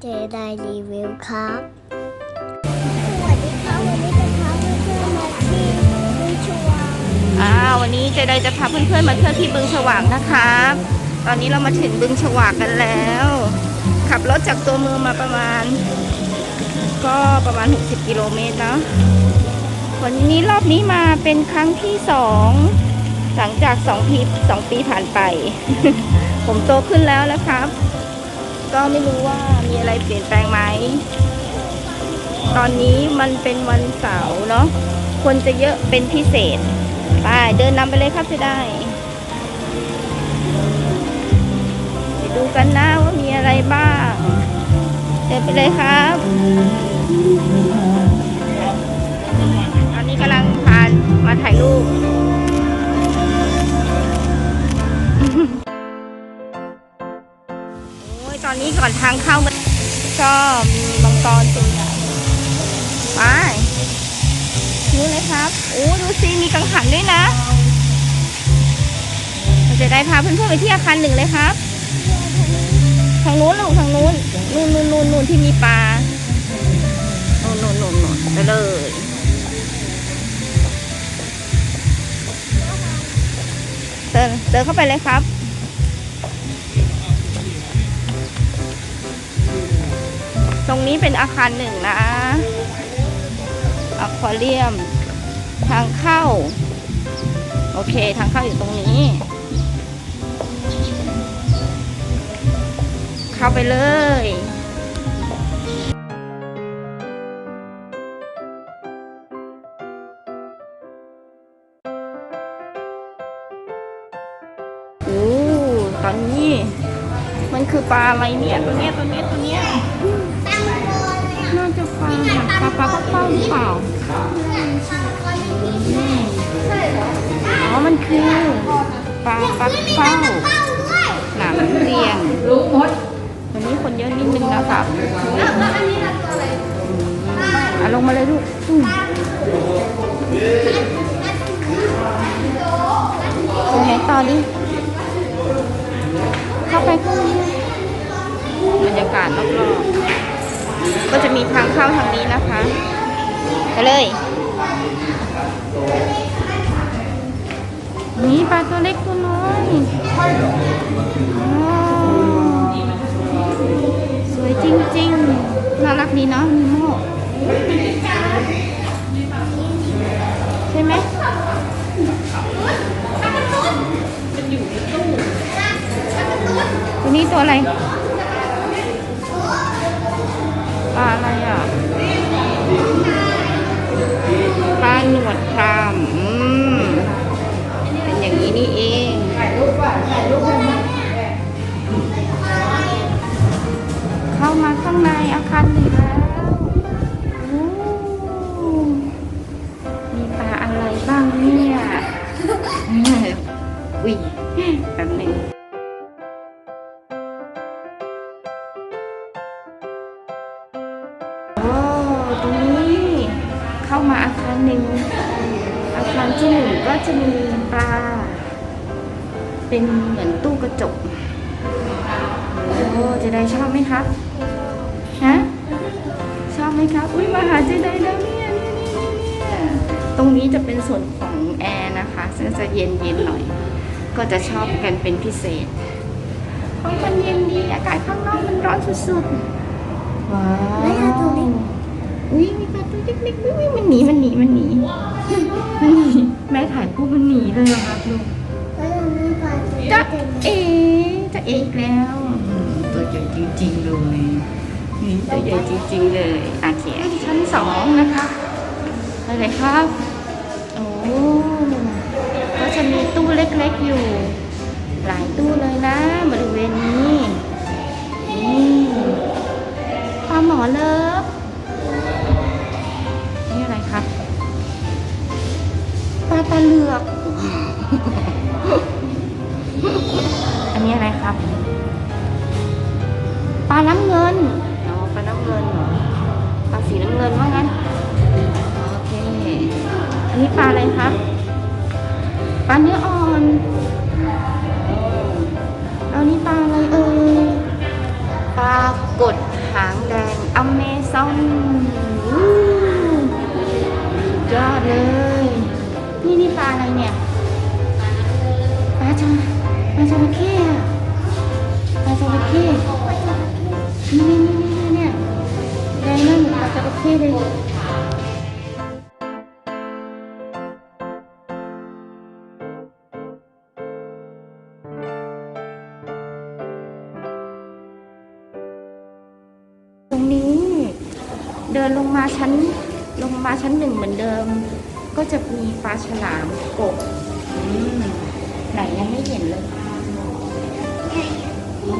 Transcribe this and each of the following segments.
เจไดรีวิวครับ สวัสดีครับวันนี้จะพาเพื่อนๆมาที่วิชัวอ่าวันนี้เจไดจะพาเพื่อนๆมาเที่ยวที่บึงฉวากนะครับ ตอนนี้เรามาถึงบึงฉวากกันแล้ว ขับรถจากตัวเมืองมาประมาณ ก็ประมาณ 60 กิโลเมตรนะวันนี้รอบนี้มาเป็นครั้งที่สองหลังจากสองปีสองปีผ่านไป ผมโตขึ้นแล้วนะครับ ก็ไม่รู้ว่ามีอะไรเปลี่ยนแปลงไหม ตอนนี้มันเป็นวันเสาร์เนาะคนจะเยอะเป็นพิเศษ ไปเดินนำไปเลยครับจะได้ไปดูกันนะว่ามีอะไรบ้าง เดินไปเลยครับ ตอนนี้กำลังพานมาถ่ายรูป นนี้ก่อนทางเข้ามันก็มีมังกรตัวใหญ่ไปนู้เลยครับโอ้ดูสิมีกังหันด้วยนะเราจะได้พาเพื่อนๆไปที่อาคารหนึ่งเลยครับ ทางนู้นลูกทางนู้นนู่นนู่นนู่นนู่นที่มีปลานู่นนู่นนู่นนู่นไปเลยเดินเดินเข้าไปเลยครับ ตรงนี้เป็นอาคารหนึ่งนะอควาเรียม ทางเข้า โอเค ทางเข้าอยู่ตรงนี้ เข้าไปเลยโอ้ตอนนี้ มันคือปลาอะไรเนี่ย ตัวเนี้ย ตัวเนี้ย ตัวเนี้ย ปลาปลาปักเป้าหรือเปล่าอ๋อมันคือปลาปักเป้าหนามเรียงรู้มดวันนี้คนเยอะนิดนึงนะครับอะลงมาเลยลูกอืมเป็นไงต่อดิเข้าไปข้างในบรรยากาศรอบๆ ก็จะมีทาง เข้าทางนี้นะคะไปเลยนี่ปลาตัวเล็กตัวน้อยอ๋อสวยจริงๆน่ารักดีเนาะนีโมใช่ไหมตัวนี้ตัวอะไร หนวดครามอืมเป็นอย่างนี้นี่เองเข้ามาข้างในอา เป็นเหมือนตู้กระจก โอ้เจไดชอบไหมครับ ฮะ ชอบไหมครับ อุ้ยมาหาเจไดแล้วเนี่ยเนี่ยเนี่ยเนี่ยตรงนี้จะเป็นส่วนของแอร์นะคะซึ่งจะเย็นเย็นๆหน่อย ก็จะชอบกันเป็นพิเศษเพราะมันเย็นดี อากาศข้างนอกมันร้อนสุดๆ ว้าวแล้วยาตัวเล็กอุ้ยมีปลาตัวเล็กๆอุ้ยมันหนีมันหนีมันหนีมันหนีแม่ถ่ายปุ๊บมันหนีเลยอะครับลูก จะเต็มเอ๋จะเอ๋อีกแล้วอืมตัวใหญ่จริงๆเลยนี่ตัวใหญ่จริงๆเลยโอเคชั้นสองนะคะอะไรครับ โอ้ก็จะมีตู้เล็กๆอยู่ หลายตู้เลยนะ บริเวณนี้นี่ปลาหมอเลิฟนี่อะไรครับปลาตาเหลือก นนี้อะไรครับ ปลาน้ำเงินอ๋อปลาน้ำเงินเหรอ ปลาสีน้ำเงินว่างั้น โอเค อันนี้ปลาอะไรครับ ปลาเนื้ออ่อนเอานี่ปลาอะไรเอ่ย ปลากดหางแดงอเมซอนยอดเลย นี่นี่ปลาอะไรเนี่ย ปลาจระปลาจระเข้อะปลาจระ เข้นี่นี่นี่นี่เนี่ยแดงนั่นปลาจระเข้เลยตรงนี้ เดินลงมาชั้นลงมาชั้นหนึ่งเหมือนเดิม ก็จะมีปลาฉลามกบไหนยังไม่เห็นเลย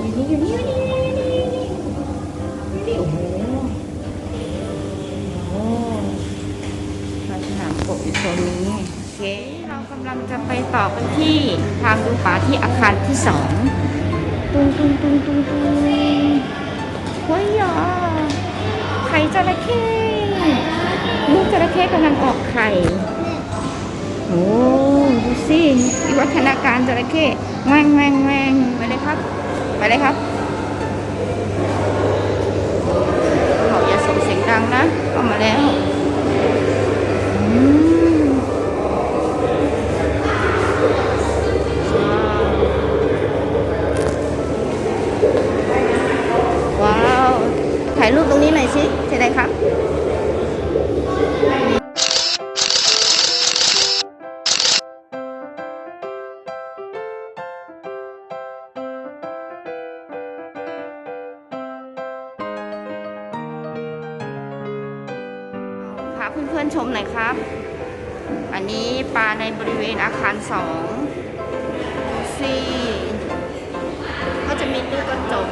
อยู่นี่อยู่นี่อยู่นี่อยู่นี่นี่โอ้โหโอ้ปลาฉลามกบอยู่ตรงนี้โอเคเรากำลังจะไปต่อกันที่ทางดูปลาที่อาคารที่สองตุ้งตุ้งตุ้งตุ้งตุ้งเฮ้ยอะไข่จระเข้ลูกจระเข้กำลังออกไข่โอ้ดูสิวิวัฒนาการจระเข้แวงแวงแวงไปเลยครับ ไปเลยครับเขาอย่าส่งเสียงดังนะเข้ามาแล้วว้าว ถ่ายรูปตรงนี้หน่อยสิจะได้ครับ เพื่อนๆชมหน่อยครับ อันนี้ปลาในบริเวณอาคารสองสี่ก็จะมีตู้กระจก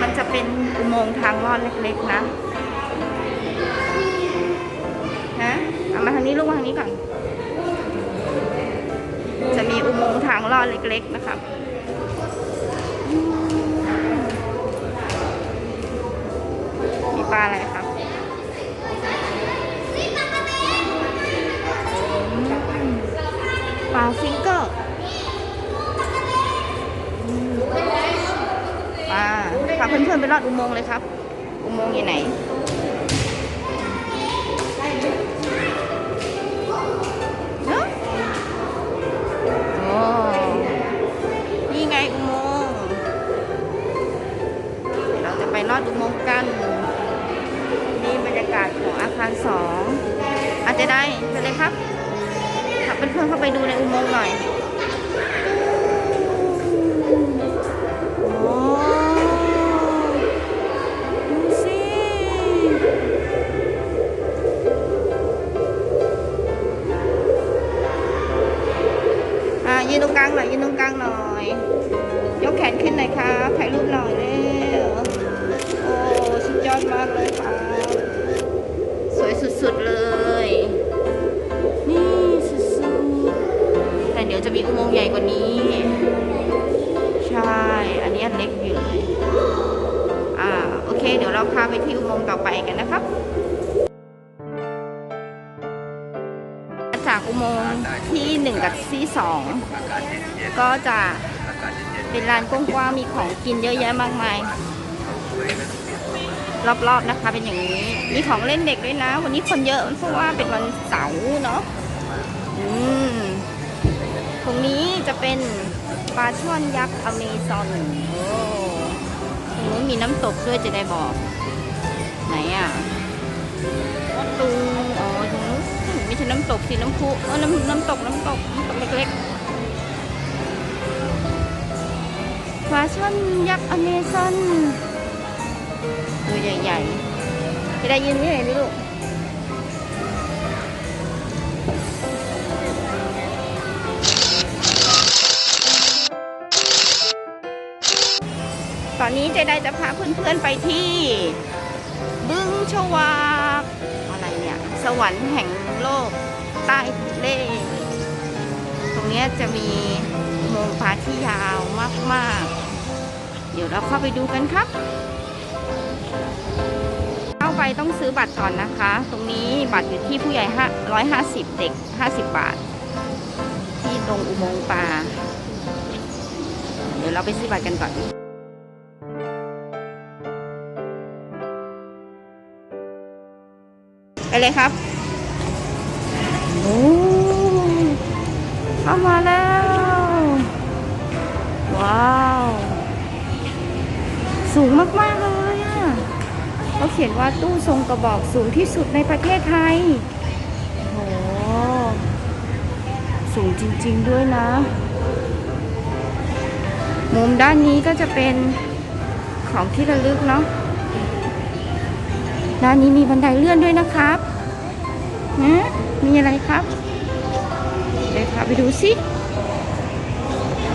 มันจะเป็นอุโมงค์ทางลอดเล็กๆนะฮะเอามาทางนี้ลูกมาทางนี้ก่อน จะมีอุโมงค์ทางลอดเล็กๆนะครับมีปลาอะไรครับอืมปลาฟิงเกอร์อืมปลาพาเพื่อ นไปลอดอุโมงค์เลยครับ อุโมงค์อยู่ไหนเนอะโอ้นี่ไงอุโมงค์เราจะไปลอดอุโมงค์กัน นี่บรรยากาศของอาคารสองอาจจะได้ไปเลยครับขับเพื่อนๆเข้าไปดูในอุโมงค์หน่อย นะครับจากอุโมงค์ที่หนึ่งกับที่สองก็จะเป็นลานกว้างๆมีของกินเยอะแยะมากมาย รอบๆนะคะเป็นอย่างนี้ มีของเล่นเด็กด้วยนะ วันนี้คนเยอะเพราะว่าเป็นวันเสาร์เนาะตรงนี้จะเป็นปลาช่อนยักษ์อเมซอนโอ้ตรงนู้นมีน้ำตกด้วยจะได้บอก อะตุงอ๋อตรงนู้นไม่ใช่น้ำตกสิน้ำพุเออน้ำน้ำตกน้ำตกน้ำตกเล็กๆปลาช่อนยักษ์อเมซอนตัวใหญ่ๆจะได้ยินไม่ไหนไหมลูกตอนนี้เจไดจะพาเพื่อนๆไปที่ บึงชวากอะไรเนี่ยสวรรค์แห่งโลกใต้ทะเลตรงนี้จะมีอุโมงค์ฟ้าที่ยาวมาก ๆ เดี๋ยวเราเข้าไปดูกันครับ เข้าไปต้องซื้อบัตรก่อนนะคะ ตรงนี้บัตรอยู่ที่ผู้ใหญ่ร้อยห้าสิบเด็กห้าสิบบาท ที่ตรงอุโมงค์ปลาเดี๋ยวเราไปซื้อบัตรกันก่อน เลยครับโอ้เข้ามาแล้ว ว้าว สูงมาก ๆ เลยอะเขาเขียนว่าตู้ทรงกระบอกสูงที่สุดในประเทศไทยโอ้โหสูงจริง ๆ ด้วยนะ มุมด้านนี้ก็จะเป็นของที่ระลึกเนาะ ด้านนี้มีบันไดเลื่อนด้วยนะครับนะมีอะไรครับ เดี๋ยวพาไปดูสิ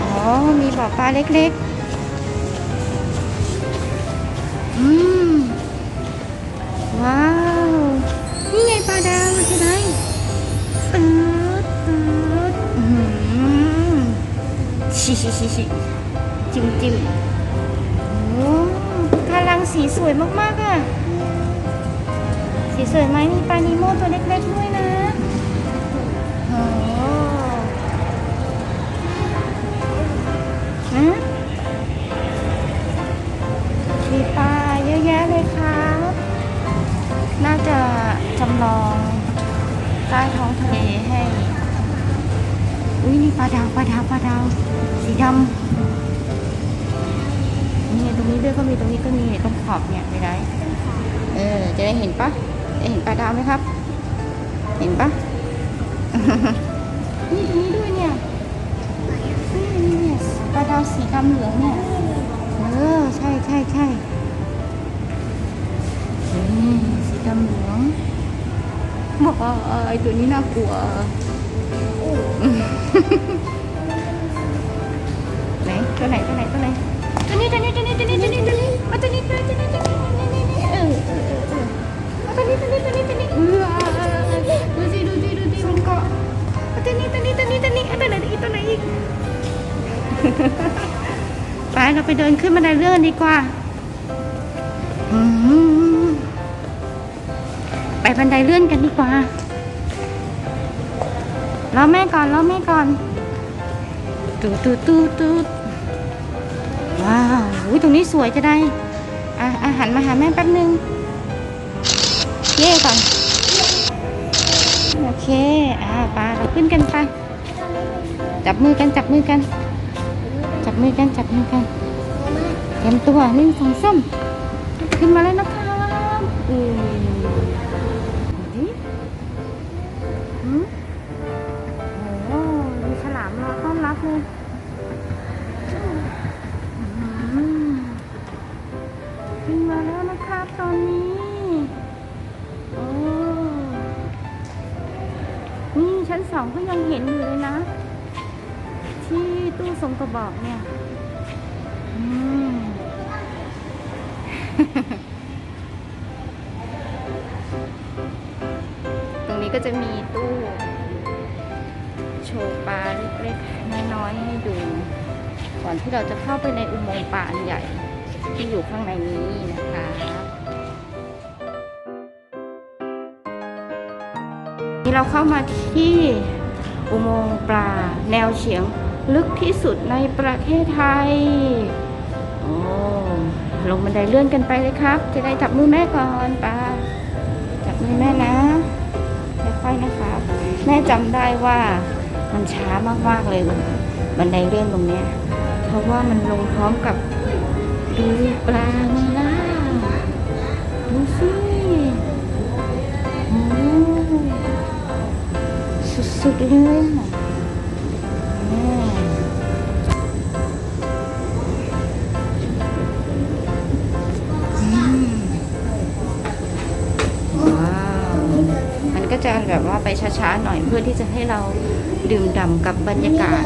อ๋อ มีบ่อปลาเล็กๆ อืม ว้าว นี่ไงปลาดาวจะได้ตืดตืดอื้อหือชิชิชิชิจิ้มจิ้มโอ้กำลังสีสวยมากๆอะ สีสวยไหมมีปลานิโมตัวเล็กๆด้วยนะโอ้ฮะมีปลาเยอะแยะเลยครับ น่าจะจำลองใต้ท้องทะเลให้ อุ้ยนี่ปลาดาวปลาดาวปลาดาวสีดำนี่ไงตรงนี้ด้วยก็มีตรงนี้ก็มีตรงขอบเนี่ยไม่ได้ เออ จะได้เห็นปะจะ เห็นปลาดาวไหมครับ เห็นปะนี่นี้ด้วยเนี่ยนี่เนี่ยปลาดาวสีดำเหลืองเนี่ย เออ ใช่ใช่ใช่นี่สีดำเหลืองบอกว่าเออไอตัวนี้น่ากลัวไหนตัวไหนตัวไหนตัวไหนตัวนี้ตัวนี้ตัวนี้ตัวนี้ตัวนี้ตัวนี้เอาตัวนี้ตัวนี้ตัวนี้ ตัวนี้ตัวนี้ตัวนี้ตัวนี้เออดูสิดูสิดูสิมันเกาะเอาตัวนี้ตัวนี้ตัวนี้ตัวนี้อาตัวไหนอีกตัวไหนอีกไปเราไปเดินขึ้นบันไดเลื่อนดีกว่าอืมไปบันไดเลื่อนกันดีกว่ารอแม่ก่อนรอแม่ก่อนตูตูตูตูว้าวอุ้ยตรงนี้สวยจะได้ อะอาหารมาหาแม่แป๊บนึง เย่ก่อน โอเค อ่าปลาเราขึ้นกันไป จับมือกัน จับมือกัน จับมือกัน จับมือกันเตรียมตัวหนึ่งสองสามขึ้นมาแล้วนะครับอืม บอกเนี่ย อืมตรงนี้ก็จะมีตู้โชว์ปลาเล็กๆน้อยๆให้ดู ก่อนที่เราจะเข้าไปในอุโมงค์ปลาอันใหญ่ ที่อยู่ข้างในนี้นะคะนี่เราเข้ามาที่อุโมงค์ปลาแนวเฉียง ลึกที่สุดในประเทศไทยโอ้ลงบันไดเลื่อนกันไปเลยครับ จะได้จับมือแม่ก่อนปลาจับมือแม่นะค่อยๆนะครับแม่จำได้ว่ามันช้ามากๆเลยบันไดเลื่อนตรงเนี้ยเพราะว่ามันลงพร้อมกับดูปลาไงล่ะดูสิโอ้สุดๆเลย จะแบบว่าไปช้าๆหน่อยเพื่อที่จะให้เราดื่มด่ำกับบรรยากาศ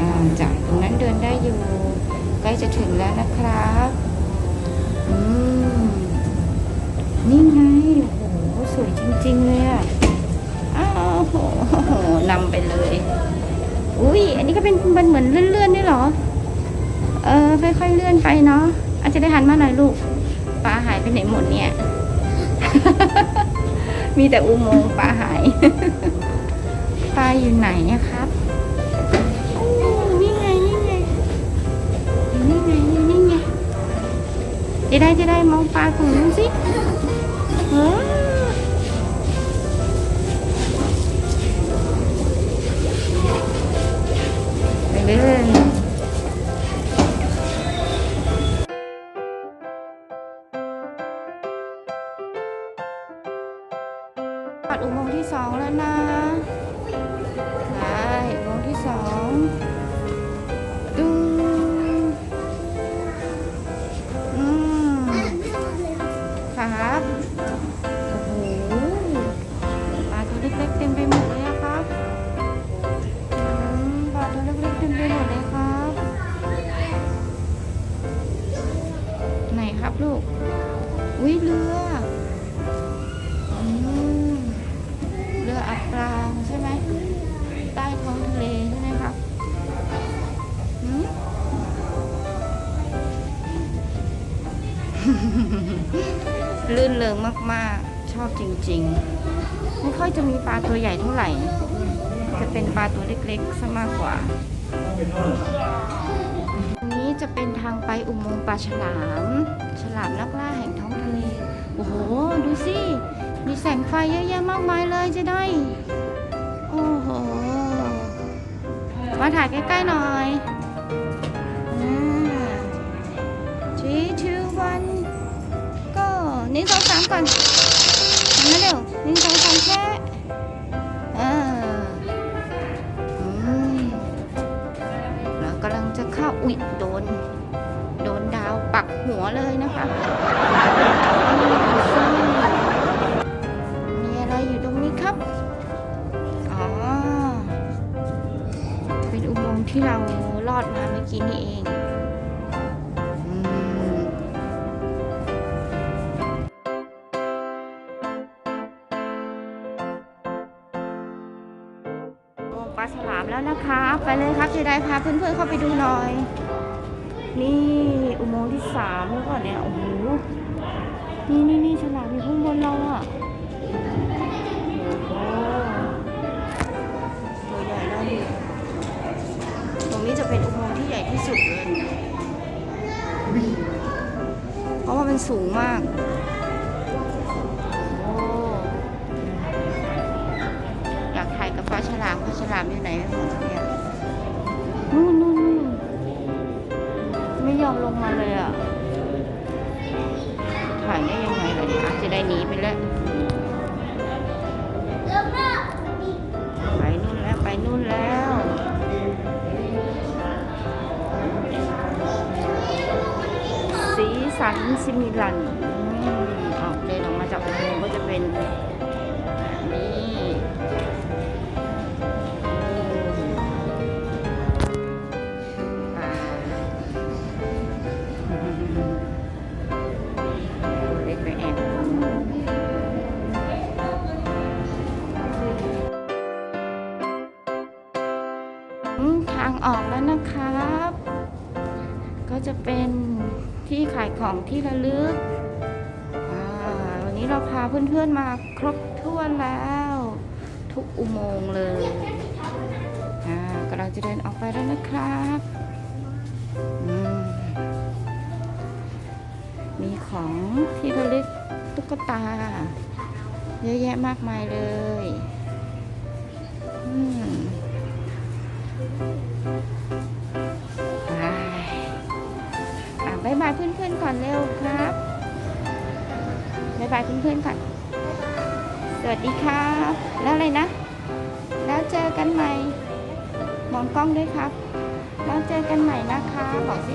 อ่าจากตรงนั้นเดินได้อยู่ ใกล้จะถึงแล้วนะครับอืมนี่ไงโอ้โหสวยจริง ๆ เลยอะอ้าวโอ้โหนำไปเลย อุ้ยอันนี้ก็เป็นมันเหมือนเลื่อนๆด้วยเหรอ เออค่อยๆเลื่อนไปเนาะอาจจะได้หันมาหน่อยลูกปลาหายไปไหนหมดเนี่ย มีแต่อุโมงค์ปลาหาย ปลาอยู่ไหนนะครับนี่ไงนี่ไงนี่ไงนี่ไงจะได้จะได้มองปลาของนู้นสิเรื่อ ปัดอุโมงค์ที่สองแล้วนะใช่อุโมงค์ที่สองดูอืมครับโอ้โหปลาตัวเล็กๆเต็มไปหมดเลยครับอืมปลาตัวเล็กๆเต็มไปหมดเลยครับ ไหนครับลูกอุ้ยเรือ ลื่นเริงมากๆ ชอบจริง ๆ ไม่ค่อยจะมีปลาตัวใหญ่เท่าไหร่ จะเป็นปลาตัวเล็กๆซะมากกว่าตรงนี้จะเป็นทางไปอุโมงค์ปลาฉลาม ฉลามนักล่าแห่งท้องทะเล โอ้โห ดูสิ มีแสงไฟเยอะแยะมากมายเลยจะได้ โอ้โห มาถ่ายใกล้ๆหน่อย นึ่งสองสามก่อนทำมาเร็วหนึ่งสองสามแช่เอออืมแล้วกำลังจะเข้า อุ๊ย โดน โดนดาวปักหัวเลยนะคะ ลาฉลามแล้วนะคะ ไปเลยครับจะได้พาเพื่อนๆเข้าไปดูหน่อย นี่อุโมงค์ที่สามแล้วก่อนเนี่ยโอ้โหนี่นี่นี่ฉลามอยู่ข้างบนเราอะโอ้ตัวใหญ่น่าดูตรงนี้จะเป็นอุโมงค์ที่ใหญ่ที่สุดเลย เพราะว่ามันสูงมาก ฉลามปลาฉลามอยู่ไหนไม่หมดเนี่ยนู่นนู่นนู่นไม่ยอมลงมาเลยอะ ถ่ายได้ยังไงล่ะเนี่ยอาจจะได้หนีไปแล้วไปนู่นแล้วไปนู่นแล้วสีสันซิมิลันอืมออกเดินออกมาจากอุโมงค์ก็จะเป็นแบบนี้างออกแล้วนะครับ ก็จะเป็นที่ขายของที่ระลึก วันนี้เราพาเพื่อนๆมาครบถ้วนแล้ว ทุกอุโมงค์เลยกำลังจะเดินออกไปแล้วนะครับมมีของที่ระลึกตุ๊กตา เยอะแยะมากมายเลย บายเพื่อนๆก่อน สวัสดีครับ แล้วอะไรนะ แล้วเจอกันใหม่ มองกล้องด้วยครับ แล้วเจอกันใหม่นะคะ บอกสิ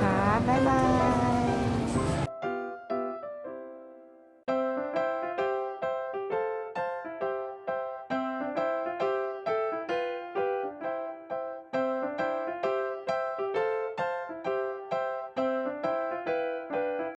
ครับบายบาย